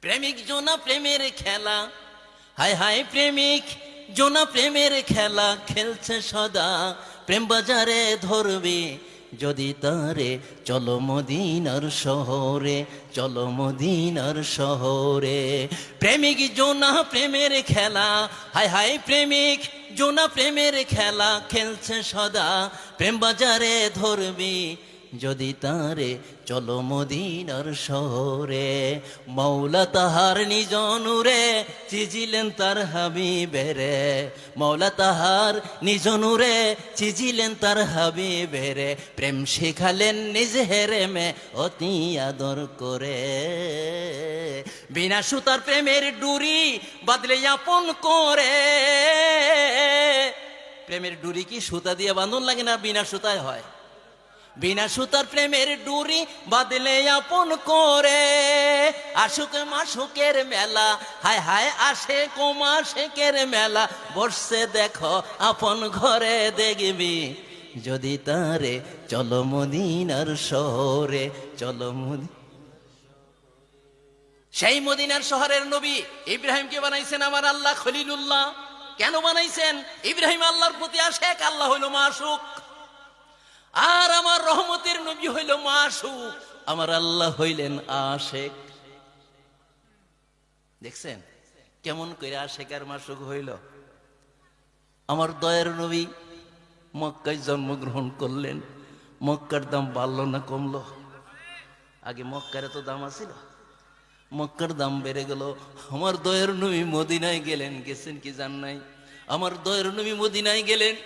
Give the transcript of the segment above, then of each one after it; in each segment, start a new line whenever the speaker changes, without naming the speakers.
প্রেমিক জোনা প্রেমের খেলা। হায় হায় প্রেমিক জোনা প্রেমের খেলা। খেলছে সদা, প্রেম বাজারে ধরবে। যদি তারে চলো মদিনার শহরে, চলো মদিনার শহরে। প্রেমিক জোনা প্রেমের খেলা। হায় হায় প্রেমিক জোনা প্রেমের খেলা। খেলছে সদা, প্রেম বাজারে ধরবি। যদি তারে চলো মদিনার শহরে মৌলা তাহার নিজনুরে চিজিলেন তার হাবি হাবিবেরে। মৌলা তাহার নিজনুরে চিজিলেন তার হাবি হাবিবেরে। প্রেম শিখালেন নিজ হেরে মে অতি আদর করে। বিনা সুতার প্রেমের ডুরি বাদলে আপন করে। প্রেমের ডুরি কি সুতা দিয়ে বাঁধন লাগে না? বিনা সুতায় হয়। বিনা সুতার প্রেমের ডুরি বাদলে আপন করে। আশুক মাসুকের মেলা, হায় হায় আসে কোমা শেকের মেলা। বসছে দেখো আপন ঘরে দেখবি, যদি তারে চলো মদিনার শহরে, চলো সেই মদিনার শহরের নবী ইব্রাহিমকে বানাইছেন আমার আল্লাহ খলিলুল্লাহ। কেন বানাইছেন? ইব্রাহিম আল্লাহর প্রতি আশেক, আল্লাহ হইল মাসুক। নবী হইল মাসুক। আমার আল্লাহ হইলেন আশেক। দেখছেন? কেমন করে আশেক আর মাসুক হইল? আমার দয়ের নবী মক্কায় জন্মগ্রহণ করলেন। মক্কার দাম বাড়লো না কমলো? আগে মক্কার তো দাম আছিল? মক্কার দাম বেড়ে গেল। আমার দয়ের নবী মদিনায় গেলেন। গেছেন কি জান নাই? আমার দয়ের নবী মদিনায় গেলেন।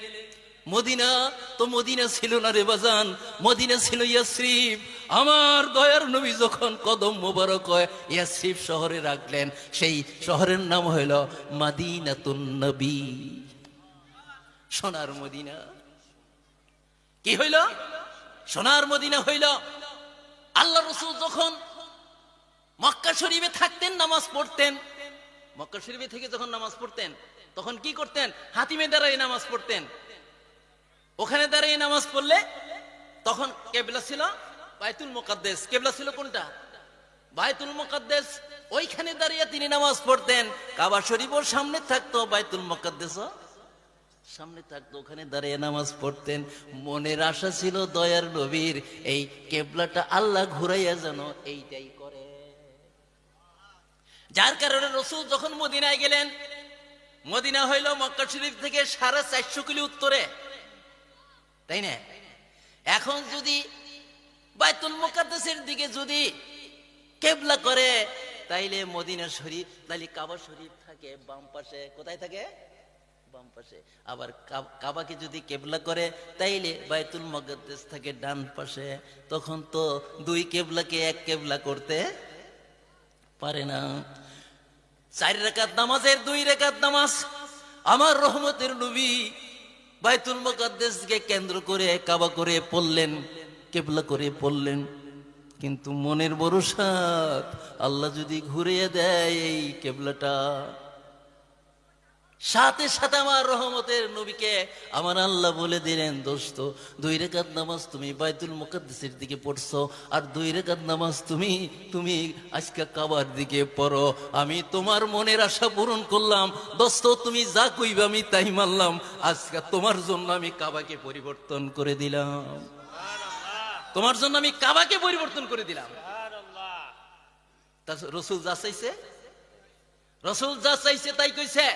মদিনা, তো মদিনা ছিল না রে বাজান, মদিনা ছিল ইয়াসরিফ। আমার দয়ার নবী যখন কদম মোবারক হয়, ইয়াসরিফ শহরে রাখলেন। সেই শহরের নাম হইল মাদিনাতুন নবী। সোনার মদিনা। কি হইল? সোনার মদিনা হইল। আল্লাহ রসুল যখন মক্কা শরীফে থাকতেন, নামাজ পড়তেন। মক্কা শরীফে থেকে যখন নামাজ পড়তেন, তখন কি করতেন? হাতিমে দ্বারাই নামাজ পড়তেন। ওখানে দাঁড়িয়ে নামাজ পড়লে তখন কেবলা ছিল বাইতুল মোকাদ্দেস। কেবলা ছিল কোনটা? বাইতুল মোকাদ্দেস। ওইখানে দাঁড়িয়ে তিনি নামাজ পড়তেন। কাবা শরীফও সামনে থাকতো, বাইতুল মোকাদ্দেস সামনে থাকতো। ওখানে দাঁড়িয়ে নামাজ পড়তেন। মনের আশা ছিল দয়ার নবীর। এই কেবলাটা আল্লাহ ঘুরাইয়া যেন এইটাই করে। যার কারণে রসুল যখন মদিনায় গেলেন, মদিনা হইল মক্কা শরীফ থেকে সাড়ে চারশো কিলো উত্তরে। তাই না? এখন যদি বাইতুল মুকাদ্দাসের দিকে যদি কেবলা করে, তাইলে মদিনা শরীফ, তাইলে কাবা শরীফ থাকে বাম পাশে। কোথায় থাকে? বাম পাশে। আবার কাবাকে যদি কেবলা করে, তাইলে বাইতুল মুকাদ্দাস থাকে ডান পাশে। তখন তো দুই কেবলাকে এক কেবলা করতে পারে না। চার রেখাত নামাজের দুই রেখাত নামাজ। আমার রহমতের নবী বাইতুল মুকাদ্দেসকে কেন্দ্র করে কাবা করে পড়লেন, কেবলা করে পড়লেন। কিন্তু মনের ভরসা আল্লাহ যদি ঘুরিয়ে দেয় এই কেবলাটা সাথে সাথে আমার রহমতের নবীকে আমার আল্লাহ বলে দিলেন, দোস্ত, দুই রেখাত নামাজ তুমি বাইতুল মুকাদ্দেসের দিকে পড়ছো আর দুই রেখাত নামাজ তুমি তুমি আজকে কাবার দিকে পড়ো। আমি তোমার মনের আশা পূরণ করলাম। দোস্ত, তুমি যা কইবে আমি তাই মানলাম। আজকে তোমার জন্য আমি কাবাকে পরিবর্তন করে দিলাম। তোমার জন্য আমি কাবাকে পরিবর্তন করে দিলাম। রসুল যা চাইছে? রসুল যা চাইছে তাই কইছে?